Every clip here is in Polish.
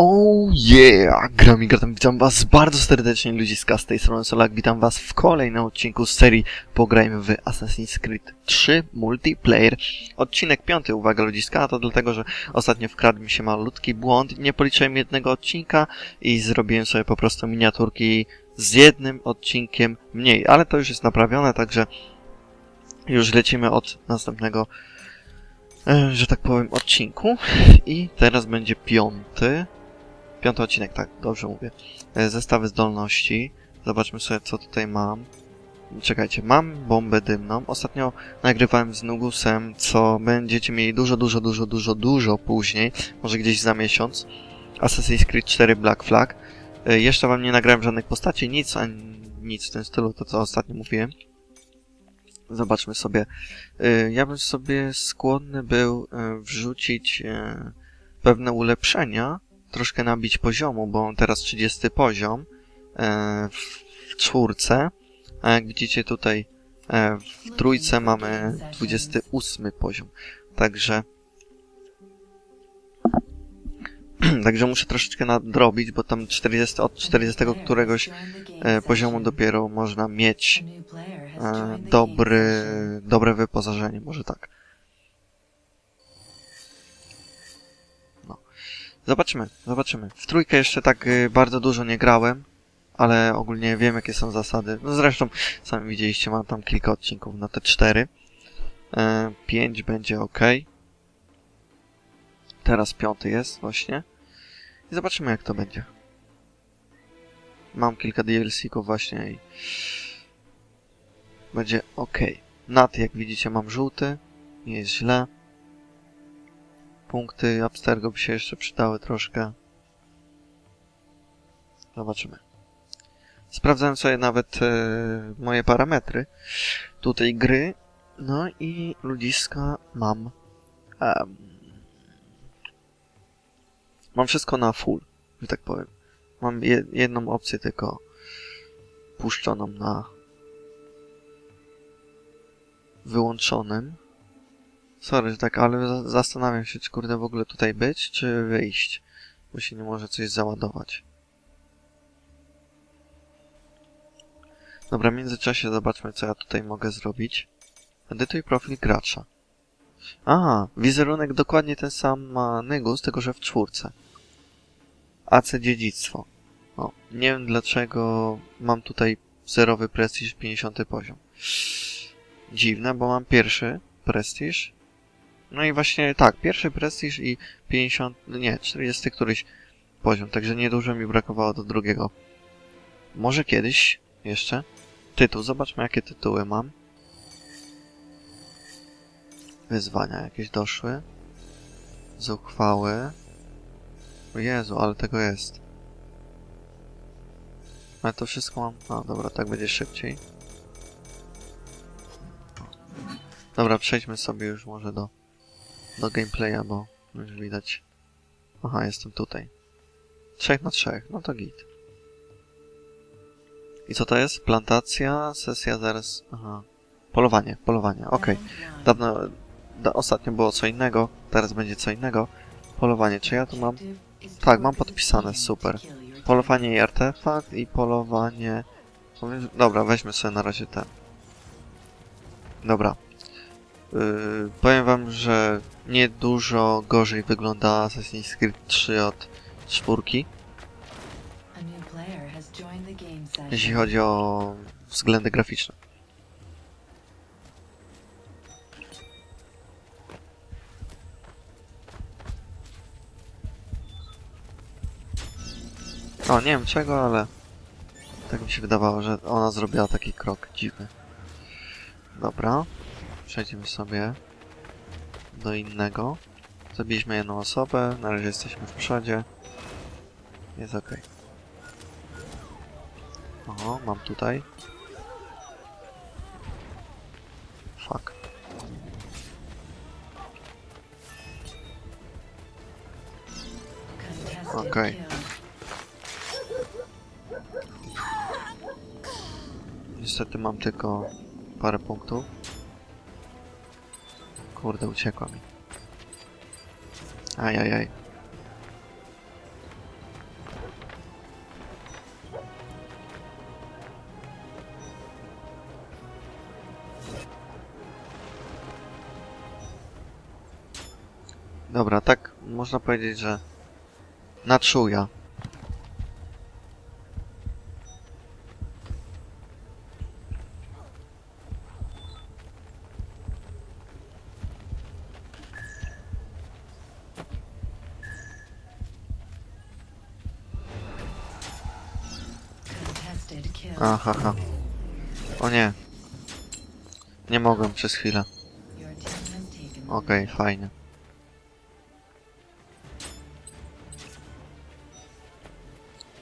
Oh yeah! Gram i gratam, witam was bardzo serdecznie ludziska z tej strony Solak, witam was w kolejnym odcinku z serii Pograjmy w Assassin's Creed 3 Multiplayer. Odcinek piąty, uwaga ludziska, to dlatego, że ostatnio wkradł mi się malutki błąd, nie policzyłem jednego odcinka i zrobiłem sobie po prostu miniaturki z jednym odcinkiem mniej, ale to już jest naprawione, także już lecimy od następnego, e, że tak powiem, odcinku i teraz będzie piąty. Piąty odcinek, tak, dobrze mówię. E, Zestawy zdolności. Zobaczmy sobie, co tutaj mam. Czekajcie, mam bombę dymną. Ostatnio nagrywałem z Nugusem, co będziecie mieli dużo, dużo, dużo, dużo, dużo później. Może gdzieś za miesiąc. Assassin's Creed 4 Black Flag. E, Jeszcze wam nie nagrałem żadnych postaci, nic, ani nic w tym stylu, to co ostatnio mówiłem. Zobaczmy sobie. E, Ja bym sobie skłonny był wrzucić pewne ulepszenia, troszkę nabić poziomu, bo mam teraz 30 poziom e, w, czwórce, a jak widzicie tutaj e, w trójce mamy 28 poziom. Także Także muszę troszeczkę nadrobić, bo tam 40, od 40 któregoś e, poziomu dopiero można mieć dobry, dobre wyposażenie, może tak. Zobaczymy, zobaczymy. W trójkę jeszcze tak y, bardzo dużo nie grałem, ale ogólnie wiem jakie są zasady. No zresztą sami widzieliście, mam tam kilka odcinków na te cztery. E, pięć będzie ok. Teraz piąty jest właśnie. I zobaczymy jak to będzie. Mam kilka DLC-ków właśnie i będzie ok. Nad, jak widzicie, mam żółty. Nie jest źle. Punkty Abstergo by się jeszcze przydały troszkę. Zobaczymy. Sprawdzałem sobie nawet e, moje parametry tutaj gry. No i ludziska mam. em, mam wszystko na full, że tak powiem. Mam je, jedną opcję tylko puszczoną na wyłączonym. Sorry, że tak, ale za- zastanawiam się, czy kurde w ogóle tutaj być, czy wyjść. Bo się nie może coś załadować. Dobra, w międzyczasie zobaczmy, co ja tutaj mogę zrobić. Edytuj profil gracza. A, wizerunek dokładnie ten sam ma Nygus, tylko że w czwórce. AC dziedzictwo. O, nie wiem dlaczego mam tutaj zerowy prestiż 50 poziom. Dziwne, bo mam pierwszy prestiż. No i właśnie tak, pierwszy prestiż i 50, nie, 40 któryś poziom, także niedużo mi brakowało do drugiego. Może kiedyś jeszcze. Tytuł, zobaczmy jakie tytuły mam. Wyzwania jakieś doszły. Zuchwały. O Jezu, ale tego jest. Ale to wszystko mam... A, dobra, tak będzie szybciej. Dobra, przejdźmy sobie już może do, do gameplaya, bo już widać. Aha, jestem tutaj. Trzech na trzech, no to git. I co to jest? Plantacja, sesja zaraz... Aha. Polowanie, polowanie, okej. Dawno, da, ostatnio było co innego, teraz będzie co innego. Polowanie, czy ja tu mam? Tak, mam podpisane, super. Polowanie i artefakt i polowanie... Dobra, weźmy sobie na razie ten. Dobra. Yy, powiem wam, że nie dużo gorzej wygląda Assassin's Creed 3 od czwórki, jeśli chodzi o względy graficzne. O, nie wiem czego, ale tak mi się wydawało, że ona zrobiła taki krok dziwny. Dobra, przejdziemy sobie do innego. Zabiliśmy jedną osobę, na razie jesteśmy w przodzie. Jest ok. O, mam tutaj. Fuck. Okej. Niestety mam tylko parę punktów. Kurde, uciekła mi. Ajajaj. Dobra, tak można powiedzieć, że na Aha, ha. O nie. Nie mogłem przez chwilę. Okej, lead. fajnie.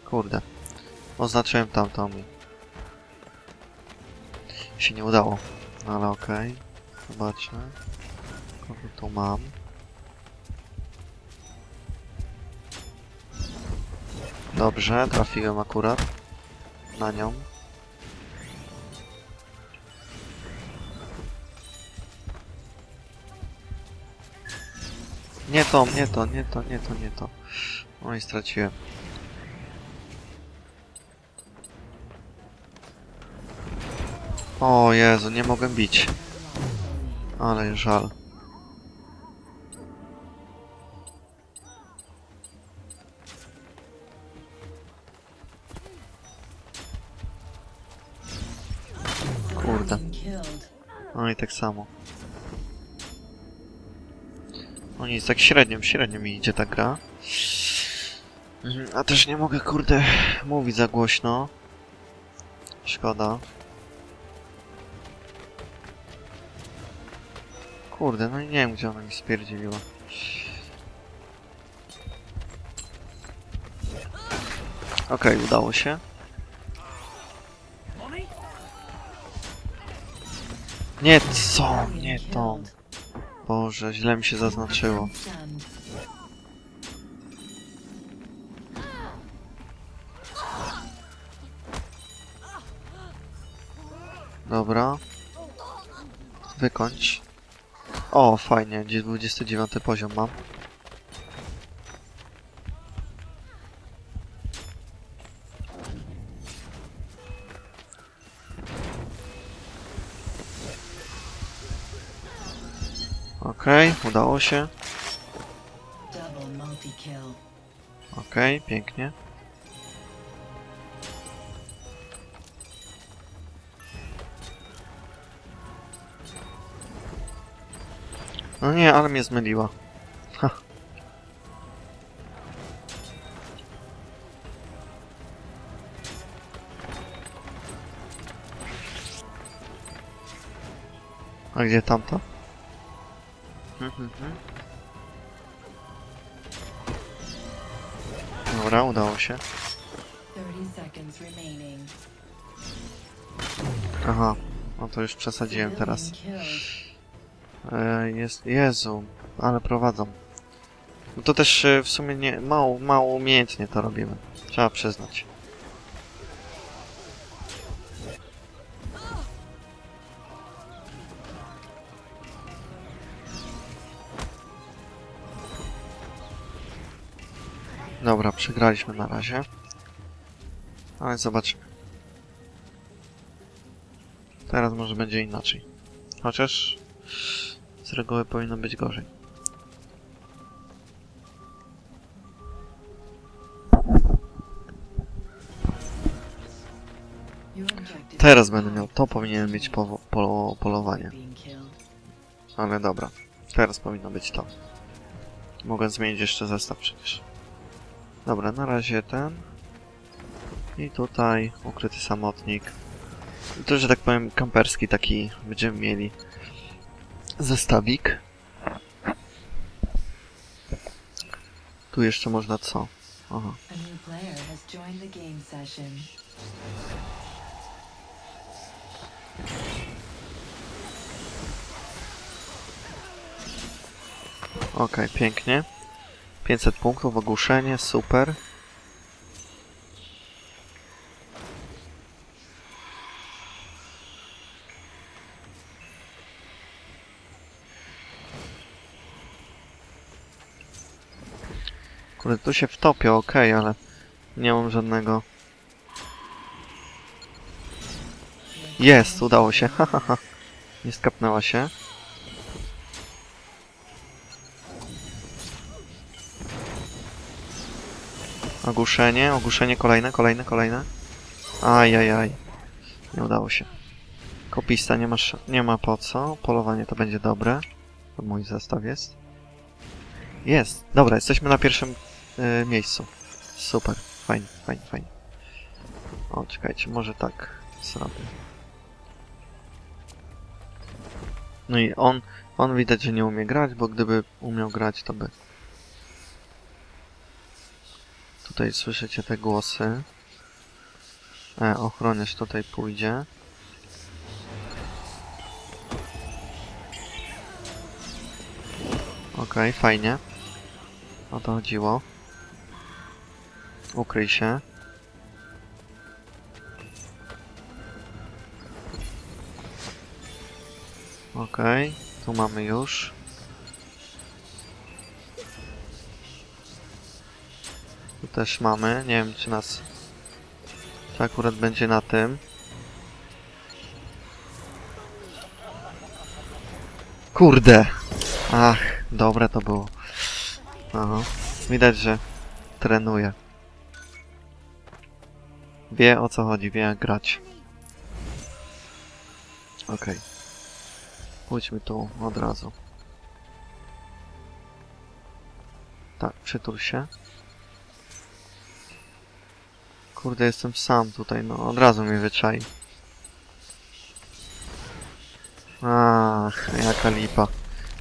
Kurde. Oznaczyłem tamtą mi. Się nie udało. No ale okej. Zobaczmy. Kogo tu mam. Dobrze, trafiłem akurat. Na nią. Nie to, nie to, nie to, nie to, nie to. Oj, straciłem. O Jezu, nie mogę bić. Ale żal. Kurde. No i tak samo. No nic, tak średnio, średnio mi idzie ta gra. Mhm, A też nie mogę, kurde, mówić za głośno. Szkoda. Kurde, no i nie wiem, gdzie ona mi spierdzieliła. Okej, udało się. Nie, co? Nie to. Boże, źle mi się zaznaczyło. Dobra. Wykończ. O, fajnie, gdzie 29 poziom mam. Okej, udało się. Okej, pięknie. No nie, ale mnie zmyliła. Ha. A gdzie tamto? Dobra, udało się. 30 seconds remaining. Aha, no to już przesadziłem teraz. E, jest, Jezu, ale prowadzą. No to też e, w sumie nie, mało, mało umiejętnie to robimy. Trzeba przyznać. Dobra, przegraliśmy na razie. Ale zobaczymy. Teraz może będzie inaczej. Chociaż z reguły powinno być gorzej. Teraz będę miał, to powinien mieć po, polo, polowanie. Ale dobra, teraz powinno być to. Mogę zmienić jeszcze zestaw przecież. Dobra, na razie ten. I tutaj ukryty samotnik. To, że tak powiem, kamperski taki będziemy mieli zestawik. Tu jeszcze można co? Aha. Okej, pięknie. 500 punktów, ogłuszenie, super. Kurde, tu się wtopię, okej, ale nie mam żadnego... Jest, udało się, hahaha. Nie skapnęła się. Ogłuszenie, ogłuszenie, kolejne, kolejne, kolejne. Ajajaj. Nie udało się. Kopista nie ma, nie ma po co. Polowanie to będzie dobre. To mój zestaw jest. Jest. Dobra, jesteśmy na pierwszym y, miejscu. Super. Fajnie, fajnie, fajnie. O, czekajcie, może tak zrobię. No i on, on widać, że nie umie grać, bo gdyby umiał grać, to by... Tutaj słyszycie te głosy. E, ochroniarz tutaj pójdzie. Okej, fajnie. O to chodziło. Ukryj się. Okej, tu mamy już. Też mamy. Nie wiem, czy nas... Czy akurat będzie na tym. Kurde! Ach, dobre to było. Aha. Widać, że trenuje. Wie o co chodzi, wie jak grać. Okej. Pójdźmy tu od razu. Tak, przytul się. Kurde, jestem sam tutaj, no od razu mnie wyczai. Ach, jaka lipa.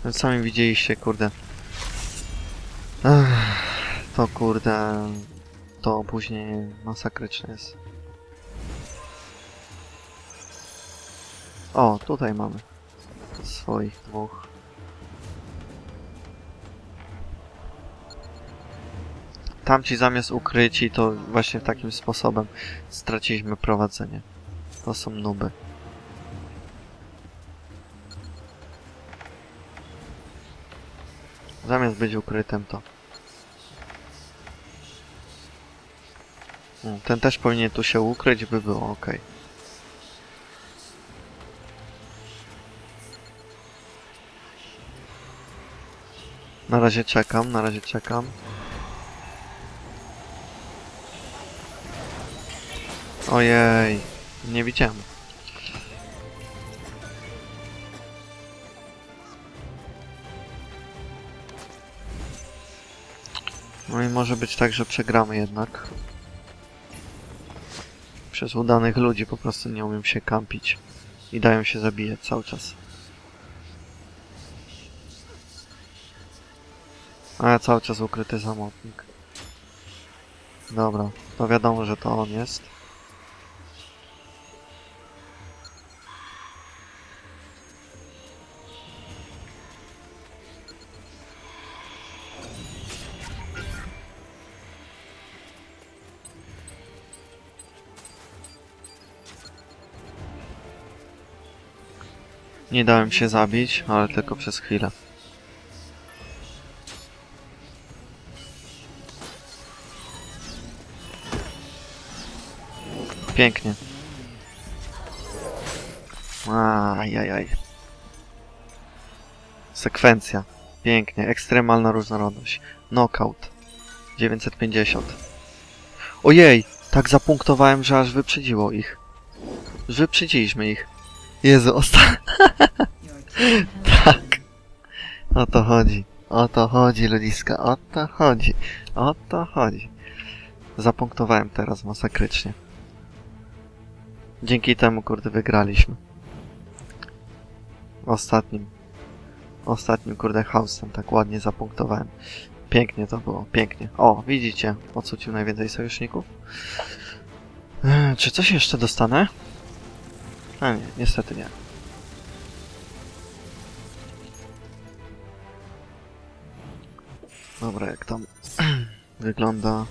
No, Sami widzieliście, kurde. Ech, to kurde, to opóźnienie masakryczne jest. O, tutaj mamy swoich dwóch. Tamci zamiast ukryci, to właśnie takim sposobem straciliśmy prowadzenie. To są nuby. Zamiast być ukrytym, to... Mm, Ten też powinien tu się ukryć, by było ok. Na razie czekam, na razie czekam. Ojej, nie widziałem. No i może być tak, że przegramy jednak. Przez udanych ludzi po prostu nie umiem się kampić. I dają się zabijać cały czas. A ja cały czas ukryty samotnik. Dobra, to wiadomo, że to on jest. Nie dałem się zabić, ale tylko przez chwilę. Pięknie. Ajajaj. Sekwencja. Pięknie. Ekstremalna różnorodność. Knockout. 950. Ojej! Tak zapunktowałem, że aż wyprzedziło ich. Wyprzedziliśmy ich. Jezu, osta... Tak. O to chodzi. O to chodzi, ludziska. O to chodzi. O to chodzi. Zapunktowałem teraz masakrycznie. Dzięki temu, kurde, wygraliśmy. Ostatnim. Ostatnim, kurde, hausem tak ładnie zapunktowałem. Pięknie to było, pięknie. O, widzicie, ocucił najwięcej sojuszników. Eee, czy coś jeszcze dostanę? A nie, niestety nie. Dobra, jak tam wygląda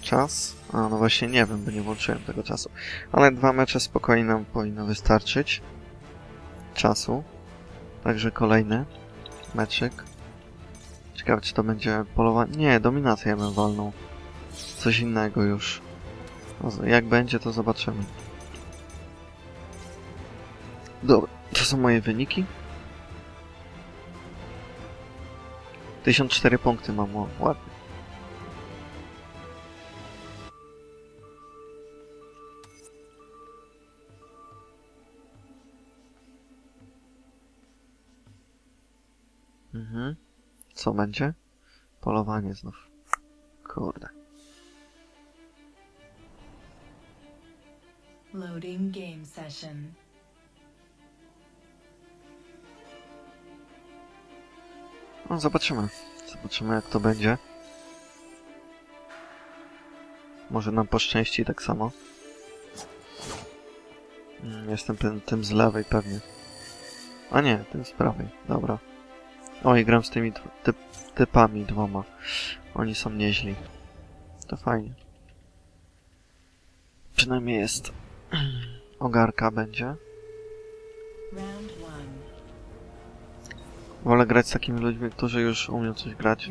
czas? A, no właśnie nie wiem, bo nie włączyłem tego czasu. Ale dwa mecze spokojnie nam powinno wystarczyć czasu. Także kolejny meczyk. Ciekawe, czy to będzie polowanie... Nie, dominację bym walnął. Coś innego już. No, jak będzie, to zobaczymy. Dobra, to są moje wyniki. 1004 punkty mam, o, ładnie. Mhm. Co będzie? Polowanie znów. Kurde. Loading game session. No, zobaczymy. Zobaczymy, jak to będzie. Może nam poszczęści tak samo. Mm, Jestem tym, tym z lewej pewnie. A nie, tym z prawej. Dobra. Oj, gram z tymi typ, typami dwoma. Oni są nieźli. To fajnie. Przynajmniej jest. Ogarka będzie. Round. Wolę grać z takimi ludźmi, którzy już umieją coś grać.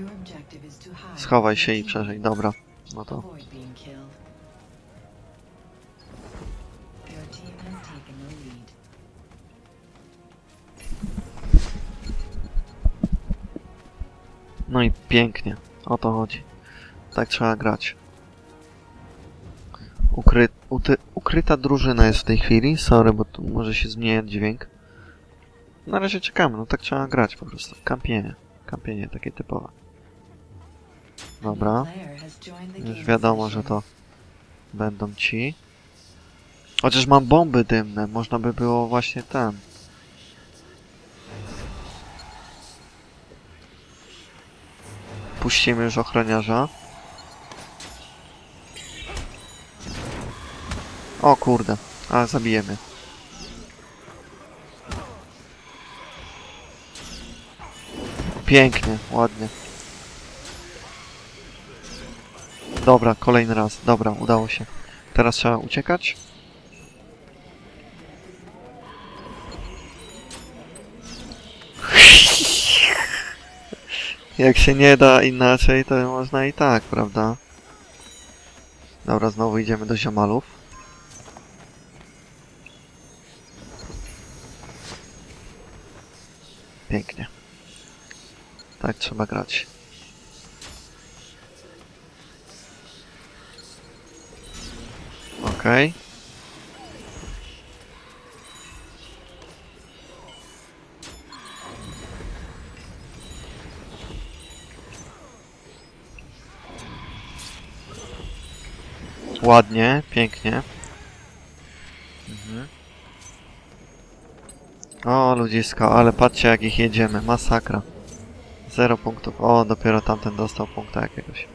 Schowaj się i przeżyj. Dobra. No to. No i pięknie. O to chodzi. Tak trzeba grać. Ukry... Uty... Ukryta drużyna jest w tej chwili. Sorry, bo tu może się zmieniać dźwięk. Na razie czekamy. No tak trzeba grać po prostu. Kampienie. Kampienie takie typowe. A Dobra. Już wiadomo, że to będą ci. Chociaż mam bomby dymne. Można by było właśnie ten. Puścimy już ochroniarza. O kurde, ale zabijemy. Pięknie, ładnie. Dobra, kolejny raz. Dobra, udało się. Teraz trzeba uciekać. Jak się nie da inaczej, to można i tak, prawda? Dobra, znowu idziemy do ziomalów. Pięknie. Tak trzeba grać. Okej. Ładnie, pięknie. Mhm. O, ludziska, ale patrzcie jak ich jedziemy, masakra. Zero punktów. O, dopiero tamten dostał punkta jakiegoś.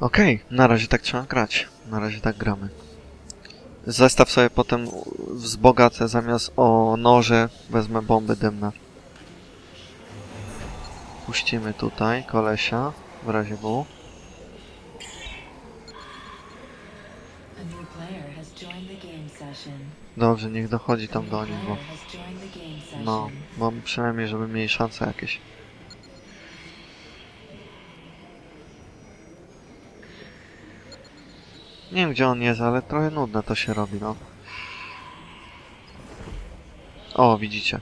Okej, na razie tak trzeba grać. Na razie tak gramy. Zestaw sobie potem wzbogacę zamiast o noże wezmę bomby dymne. Puścimy tutaj kolesia w razie W. Dobrze, niech dochodzi tam do nich, bo no, bo przynajmniej żeby mieli szanse jakieś. Nie wiem gdzie on jest, ale trochę nudne to się robi, no. O, widzicie.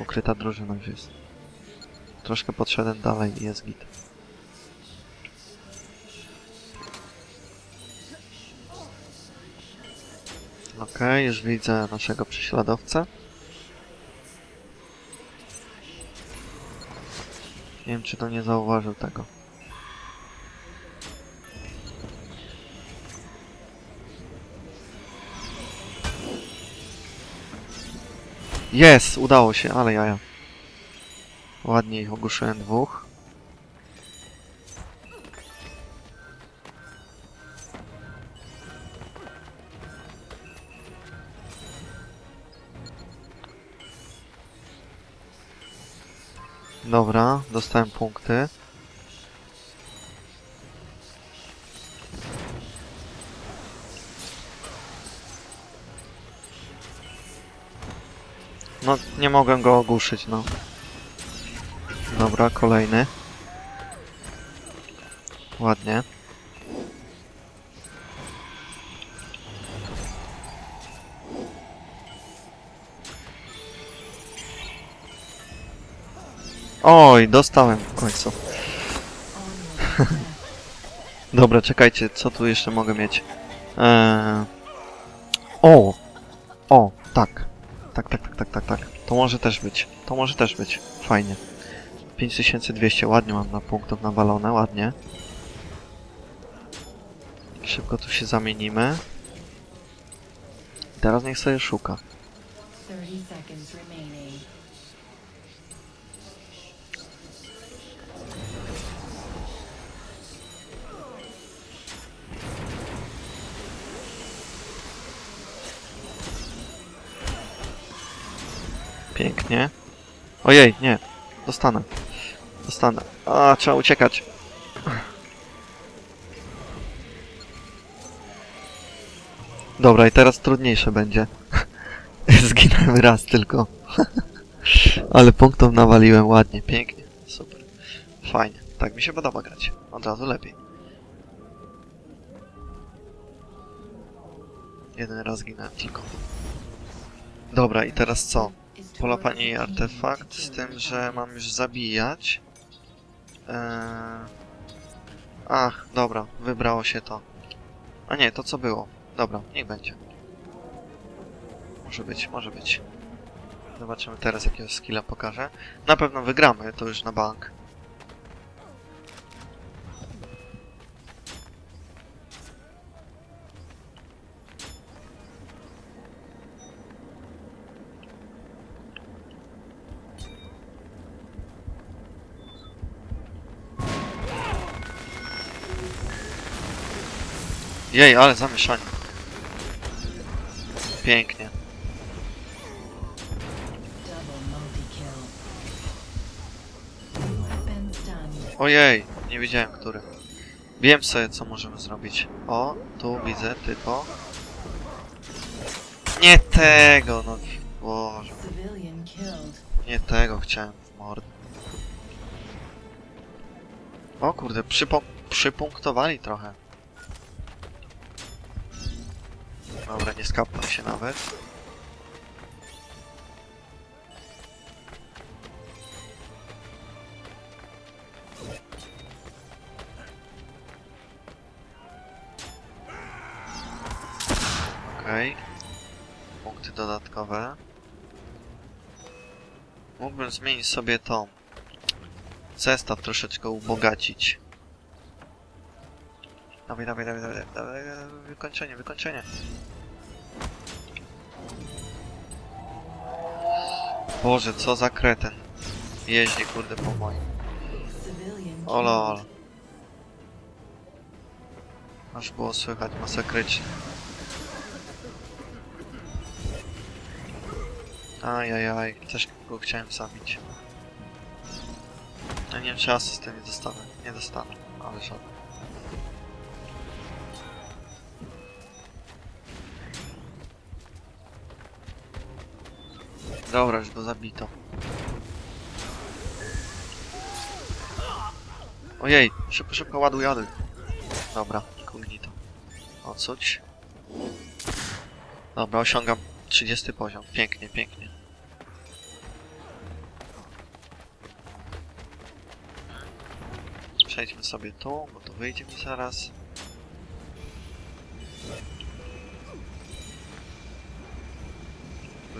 Ukryta drużyna już jest. Troszkę podszedłem dalej i jest git. Okej, już widzę naszego prześladowcę. Nie wiem, czy to nie zauważył tego. Jest! Udało się, ale jaja. Ładnie ich ogłuszyłem dwóch. Dobra, dostałem punkty. No, nie mogłem go ogłuszyć, no. Dobra, kolejny. Ładnie. Oj, dostałem w końcu. Dobra, czekajcie, co tu jeszcze mogę mieć? Eee... O! O, tak. Tak, tak, tak, tak, tak, tak. To może też być. To może też być. Fajnie. 5200, ładnie mam na punktów nawalone, ładnie. Szybko tu się zamienimy. Teraz niech sobie szuka. 30 seconds remaining. Pięknie. Ojej, nie. Dostanę. Dostanę. A, trzeba uciekać. Dobra, i teraz trudniejsze będzie. Zginąłem raz tylko. Ale punktów nawaliłem ładnie, pięknie. Super. Fajnie. Tak mi się podoba grać. Od razu lepiej. Jeden raz ginąłem tylko. Dobra, i teraz co? Is to Polapanie i work with artefakt, z tym, że mam już zabijać. Eee... Ach, dobra, wybrało się to. A nie, to co było. Dobra, niech będzie. Może być, może być. Zobaczymy teraz jakiego skilla pokażę. Na pewno wygramy, to już na bank. Jej, ale zamieszanie. Pięknie. Ojej, nie wiedziałem który. Wiem sobie co możemy zrobić. O, tu widzę typo. Nie tego, no Boże. Nie tego chciałem w mordę. O kurde, przypunktowali trochę. Dobra, nie skapnął się nawet. Okej. Punkty dodatkowe. Mógłbym zmienić sobie tą zestaw troszeczkę ubogacić. Dawaj, dawaj, dawaj, dawaj, dawaj, dawaj, wykończenie, wykończenie. Boże, co za kreten. Jeździ, kurde, po moim. Civilian O lol. killed. Aż było słychać masakrycznie. Ajajaj, też go chciałem zabić. No nie wiem, czy asystę nie dostanę. Nie dostanę, ale żaden. Dobra, już go zabito. Ojej, szybko, szybko, ładuj. Dobra, kognito. Ocuć. Dobra, osiągam 30 poziom. Pięknie, pięknie. Przejdźmy sobie tu, bo tu wyjdzie mi zaraz.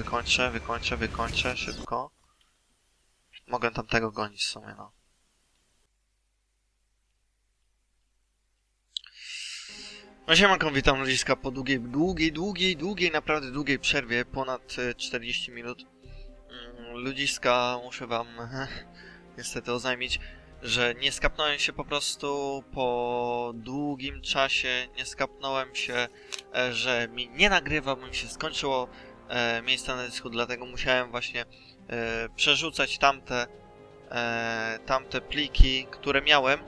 Wykończę, wykończę, wykończę, szybko. Mogę tamtego gonić w sumie, no. No siemanko, witam ludziska po długiej, długiej, długiej, długiej, naprawdę długiej przerwie, ponad e, 40 minut. Mm, Ludziska, muszę wam niestety oznajmić, że nie skapnąłem się po prostu po długim czasie, nie skapnąłem się, e, że mi nie nagrywa, mi się skończyło e, miejsce na dysku, dlatego musiałem właśnie e, przerzucać tamte, e, tamte pliki, które miałem,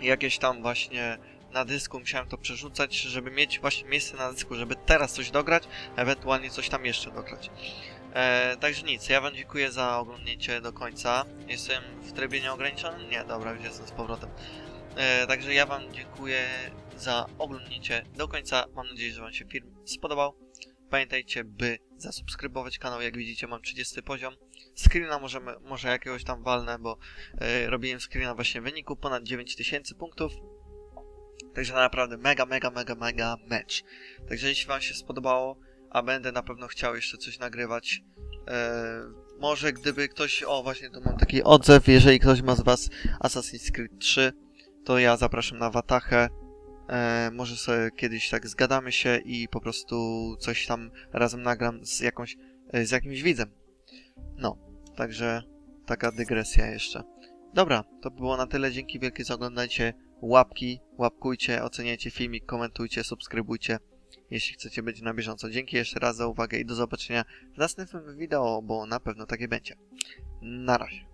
jakieś tam właśnie na dysku, musiałem to przerzucać, żeby mieć właśnie miejsce na dysku, żeby teraz coś dograć, ewentualnie coś tam jeszcze dograć. E, także nic, ja wam dziękuję za oglądnięcie do końca. Jestem w trybie nieograniczonym? Nie, dobra, już jestem z powrotem. E, także ja wam dziękuję za oglądnięcie do końca. Mam nadzieję, że wam się film spodobał. Pamiętajcie, by zasubskrybować kanał, jak widzicie mam 30 poziom. Screena możemy, może jakiegoś tam walnę, bo e, robiłem screena właśnie wyniku, ponad 9000 punktów. Także naprawdę mega, mega, mega, mega mecz. Także jeśli wam się spodobało, a będę na pewno chciał jeszcze coś nagrywać, e, może gdyby ktoś, o właśnie tu mam taki odzew, jeżeli ktoś ma z was Assassin's Creed 3, to ja zapraszam na Watachę. E, może sobie kiedyś tak zgadamy się i po prostu coś tam razem nagram z jakąś, e, z jakimś widzem. No, także taka dygresja jeszcze. Dobra, to było na tyle. Dzięki wielkie za oglądajcie. Łapki, łapkujcie, oceniajcie filmik, komentujcie, subskrybujcie, jeśli chcecie być na bieżąco. Dzięki jeszcze raz za uwagę i do zobaczenia w następnym wideo, bo na pewno takie będzie. Na razie.